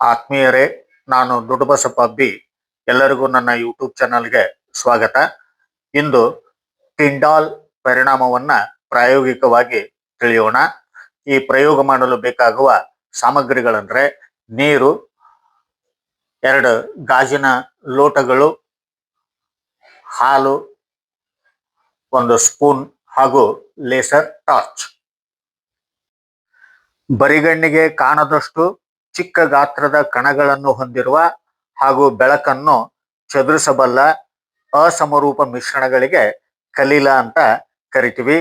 ಆತ್ಮೀಯರೇ, ನಾನು ದೊಡ್ಡಬಸಪ್ಪ ಬಿ ಎಲ್ಲರಿಗೂ ನನ್ನ ಯೂಟ್ಯೂಬ್ ಚಾನಲ್ಗೆ ಸ್ವಾಗತ. ಇಂದು ಟಿಂಡಾಲ್ ಪರಿಣಾಮವನ್ನ ಪ್ರಾಯೋಗಿಕವಾಗಿ ತಿಳಿಯೋಣ. ಈ ಪ್ರಯೋಗ ಮಾಡಲು ಬೇಕಾಗುವ ಸಾಮಗ್ರಿಗಳಂದ್ರೆ ನೀರು, ಎರಡು ಗಾಜಿನ ಲೋಟಗಳು, ಹಾಲು, ಒಂದು ಸ್ಪೂನ್ ಹಾಗೂ ಲೇಸರ್ ಟಾರ್ಚ್. ಬರಿಗಣ್ಣಿಗೆ ಕಾಣದಷ್ಟು ಚಿಕ್ಕ ಗಾತ್ರದ ಕಣಗಳನ್ನು ಹೊಂದಿರುವ ಹಾಗೂ ಬೆಳಕನ್ನು ಚದುರಿಸಬಲ್ಲ ಅಸಮರೂಪ ಮಿಶ್ರಣಗಳಿಗೆ ಕಲೀಲ ಅಂತ ಕರಿತೀವಿ.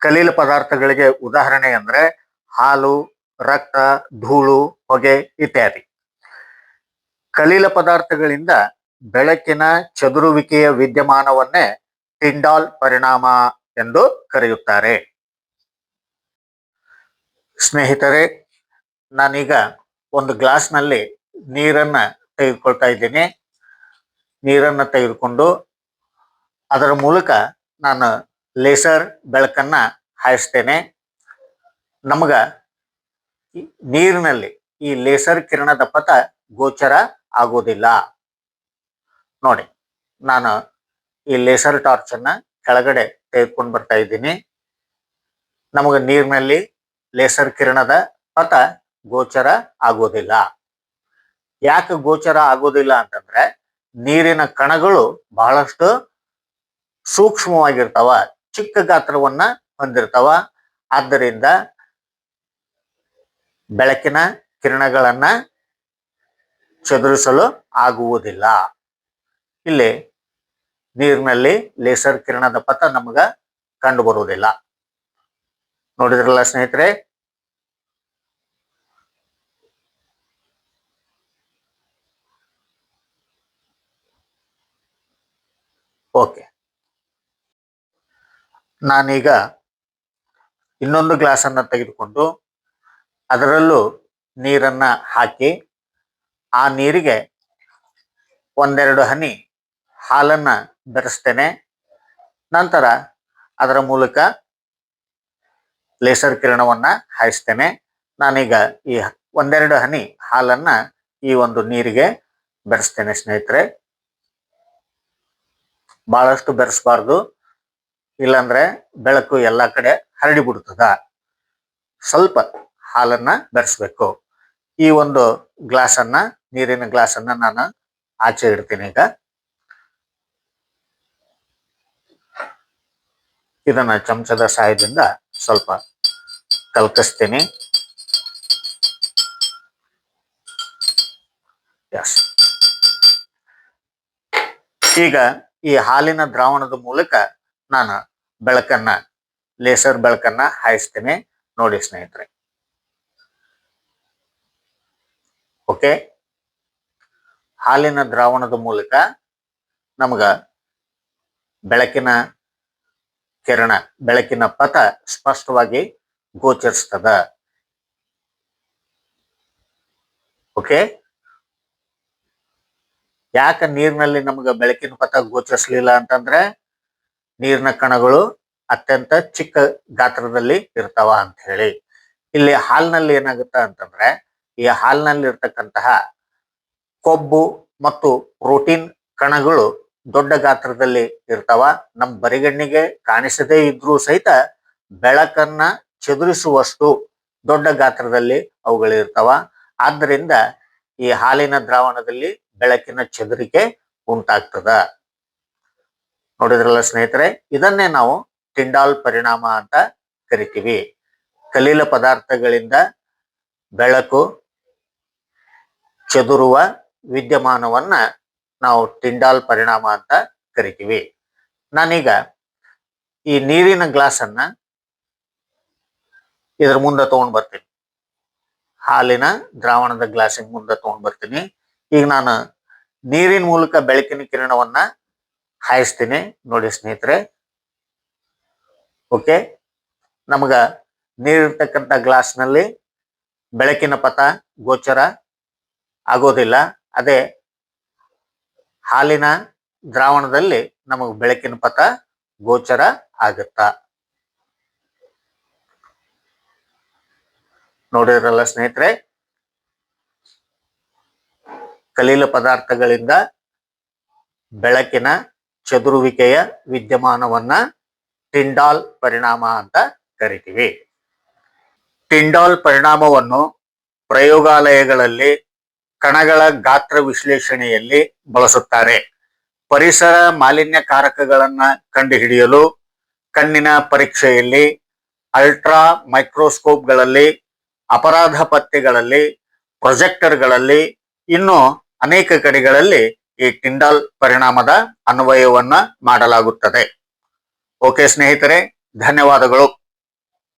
ಕಲೀಲ ಪದಾರ್ಥಗಳಿಗೆ ಉದಾಹರಣೆ ಅಂದ್ರೆ ಹಾಲು, ರಕ್ತ, ಧೂಳು, ಹೊಗೆ ಇತ್ಯಾದಿ. ಕಲೀಲ ಪದಾರ್ಥಗಳಿಂದ ಬೆಳಕಿನ ಚದುರುವಿಕೆಯ ವಿದ್ಯಮಾನವನ್ನೇ ಟಿಂಡಾಲ್ ಪರಿಣಾಮ ಎಂದು ಕರೆಯುತ್ತಾರೆ. ಸ್ನೇಹಿತರೆ, ನಾನೀಗ ಒಂದು ಗ್ಲಾಸ್ನಲ್ಲಿ ನೀರನ್ನ ತೆಗೆದುಕೊಳ್ತಾ ಇದ್ದೀನಿ. ನೀರನ್ನ ತೆಗೆದುಕೊಂಡು ಅದರ ಮೂಲಕ ನಾನು ಲೇಸರ್ ಬೆಳಕನ್ನ ಹಾಯಿಸ್ತೇನೆ. ನಮಗ ನೀರಿನಲ್ಲಿ ಈ ಲೇಸರ್ ಕಿರಣದ ಪಥ ಗೋಚರ ಆಗೋದಿಲ್ಲ. ನೋಡಿ, ನಾನು ಈ ಲೇಸರ್ ಟಾರ್ಚ್ ಅನ್ನ ಕೆಳಗಡೆ ತೆಗೆದುಕೊಂಡು ಬರ್ತಾ ಇದ್ದೀನಿ. ನಮಗೆ ನೀರಿನಲ್ಲಿ ಲೇಸರ್ ಕಿರಣದ ಪಥ ಗೋಚರ ಆಗೋದಿಲ್ಲ. ಯಾಕೆ ಗೋಚರ ಆಗೋದಿಲ್ಲ ಅಂತಂದ್ರೆ ನೀರಿನ ಕಣಗಳು ಬಹಳಷ್ಟು ಸೂಕ್ಷ್ಮವಾಗಿರ್ತಾವ, ಚಿಕ್ಕ ಗಾತ್ರವನ್ನ ಹೊಂದಿರ್ತಾವ. ಆದ್ದರಿಂದ ಬೆಳಕಿನ ಕಿರಣಗಳನ್ನ ಚದುರಿಸಲು ಆಗುವುದಿಲ್ಲ. ಇಲ್ಲಿ ನೀರಿನಲ್ಲಿ ಲೇಸರ್ ಕಿರಣದ ಪಥ ನಮಗ ಕಂಡು ಬರುವುದಿಲ್ಲ ನೋಡಿದ್ರಲ್ಲ ಸ್ನೇಹಿತರೆ ಓಕೆ ನಾನೀಗ ಇನ್ನೊಂದು ಗ್ಲಾಸನ್ನ ತೆಗೆದುಕೊಂಡು ಅದರಲ್ಲೂ ನೀರನ್ನ ಹಾಕಿ, ಆ ನೀರಿಗೆ ಒಂದೆರಡು ಹನಿ ಹಾಲನ್ನ ಬೆರೆಸ್ತೇನೆ. ನಂತರ ಅದರ ಮೂಲಕ ಲೇಸರ್ ಕಿರಣವನ್ನ ಹಾಯಿಸ್ತೇನೆ. ನಾನೀಗ ಈ ಒಂದೆರಡು ಹನಿ ಹಾಲನ್ನ ಈ ಒಂದು ನೀರಿಗೆ ಬೆರೆಸ್ತೇನೆ ಸ್ನೇಹಿತರೆ. ಬಹಳಷ್ಟು ಬೆರೆಸಬಾರ್ದು. ಇಲ್ಲಾಂದ್ರೆ ಬೆಳಕು ಎಲ್ಲಾ ಕಡೆ ಹರಡಿ ಬಿಡ್ತದ. ಸ್ವಲ್ಪ ಹಾಲನ್ನ ಬೆರೆಸ್ಬೇಕು. ಈ ಒಂದು ಗ್ಲಾಸ್ ಅನ್ನ ನೀರಿನ ಗ್ಲಾಸ್ ಅನ್ನ ನಾನು ಆಚೆ ಇಡ್ತೀನಿ ಈಗ. ಇದನ್ನ ಚಮಚದ ಸಹಾಯದಿಂದ ಸ್ವಲ್ಪ ಕಲ್ಕಿಸ್ತೀನಿ. ಈಗ ಈ ಹಾಲಿನ ದ್ರಾವಣದ ಮೂಲಕ ನಾನು ಬೆಳಕನ್ನ, ಲೇಸರ್ ಬೆಳಕನ್ನ ಹಾಯಿಸ್ತೇನೆ. ನೋಡಿ ಸ್ನೇಹಿತರೆ. ಓಕೆ? ಹಾಲಿನ ದ್ರಾವಣದ ಮೂಲಕ ನಮಗ ಬೆಳಕಿನ ಕಿರಣ, ಬೆಳಕಿನ ಪಥ ಸ್ಪಷ್ಟವಾಗಿ ಗೋಚರಿಸ್ತದ. ಓಕೆ? ಯಾಕ ನೀರಿನಲ್ಲಿ ನಮ್ಗೆ ಬೆಳಕಿನ ಪಥ ಗೋಚರಿಸಲಿಲ್ಲ ಅಂತಂದ್ರೆ ನೀರಿನ ಕಣಗಳು ಅತ್ಯಂತ ಚಿಕ್ಕ ಗಾತ್ರದಲ್ಲಿ ಇರ್ತಾವ ಅಂತ ಹೇಳಿ. ಇಲ್ಲಿ ಹಾಲ್ನಲ್ಲಿ ಏನಾಗುತ್ತ ಅಂತಂದ್ರೆ ಈ ಹಾಲ್ನಲ್ಲಿ ಇರ್ತಕ್ಕಂತಹ ಕೊಬ್ಬು ಮತ್ತು ಪ್ರೋಟೀನ್ ಕಣಗಳು ದೊಡ್ಡ ಗಾತ್ರದಲ್ಲಿ ಇರ್ತಾವ. ನಮ್ಮ ಬರಿಗಣ್ಣಿಗೆ ಕಾಣಿಸದೇ ಇದ್ರೂ ಸಹಿತ ಬೆಳಕನ್ನ ಚದುರಿಸುವಷ್ಟು ದೊಡ್ಡ ಗಾತ್ರದಲ್ಲಿ ಅವುಗಳಿರ್ತಾವ. ಆದ್ದರಿಂದ ಈ ಹಾಲಿನ ದ್ರಾವಣದಲ್ಲಿ ಬೆಳಕಿನ ಚದುರಿಕೆ ಉಂಟಾಗ್ತದ. ನೋಡಿದ್ರಲ್ಲ ಸ್ನೇಹಿತರೆ, ಇದನ್ನೇ ನಾವು ಟಿಂಡಾಲ್ ಪರಿಣಾಮ ಅಂತ ಕರಿತೀವಿ. ಕಲೀಲ ಪದಾರ್ಥಗಳಿಂದ ಬೆಳಕು ಚದುರುವ ವಿದ್ಯಮಾನವನ್ನ ನಾವು ಟಿಂಡಾಲ್ ಪರಿಣಾಮ ಅಂತ ಕರಿತೀವಿ. ನಾನೀಗ ಈ ನೀರಿನ ಗ್ಲಾಸ್ ಇದ್ರ ಮುಂದೆ ತಗೊಂಡ್ ಬರ್ತೀನಿ. ಹಾಲಿನ ದ್ರಾವಣದ ಗ್ಲಾಸಿನ ಮುಂದೆ ತಗೊಂಡ್ ಬರ್ತೀನಿ. ಈಗ ನಾನು ನೀರಿನ ಮೂಲಕ ಬೆಳಕಿನ ಕಿರಣವನ್ನ ಹಾಯಿಸ್ತೀನಿ. ನೋಡಿ ಸ್ನೇಹಿತರೆ. ಓಕೆ ನಮಗ ನೀರಿರ್ತಕ್ಕಂಥ ಗ್ಲಾಸ್ನಲ್ಲಿ ಬೆಳಕಿನ ಪಥ, ಗೋಚರ ಆಗೋದಿಲ್ಲ. ಅದೇ ಹಾಲಿನ ದ್ರಾವಣದಲ್ಲಿ ನಮಗೆ ಬೆಳಕಿನ ಪಥ, ಗೋಚರ ಆಗುತ್ತ. ನೋಡಿದ್ರಲ್ಲ ಸ್ನೇಹಿತರೆ? ಕಲೀಲ ಪದಾರ್ಥಗಳಿಂದ ಬೆಳಕಿನ ಚದುರುವಿಕೆಯ ವಿದ್ಯಮಾನವನ್ನ ಟಿಂಡಾಲ್ ಪರಿಣಾಮ ಅಂತ ಕರಿತೀವಿ. ಟಿಂಡಾಲ್ ಪರಿಣಾಮವನ್ನು ಪ್ರಯೋಗಾಲಯಗಳಲ್ಲಿ ಕಣಗಳ ಗಾತ್ರ ವಿಶ್ಲೇಷಣೆಯಲ್ಲಿ ಬಳಸುತ್ತಾರೆ. ಪರಿಸರ ಮಾಲಿನ್ಯಕಾರಕಗಳನ್ನ ಕಂಡುಹಿಡಿಯಲು ಕಣ್ಣಿನ ಪರೀಕ್ಷೆಯಲ್ಲಿ, ಅಲ್ಟ್ರಾ ಮೈಕ್ರೋಸ್ಕೋಪ್ಗಳಲ್ಲಿ, ಅಪರಾಧ ಪತ್ತೆಗಳಲ್ಲಿ, ಪ್ರೊಜೆಕ್ಟರ್ಗಳಲ್ಲಿ ಇನ್ನು ಅನೇಕ ಕಡೆಗಳಲ್ಲಿ ಈ ಟಿಂಡಾಲ್ ಪರಿಣಾಮದ ಅನ್ವಯವನ್ನ ಮಾಡಲಾಗುತ್ತದೆ. ಓಕೆ ಸ್ನೇಹಿತರೆ ಧನ್ಯವಾದಗಳು.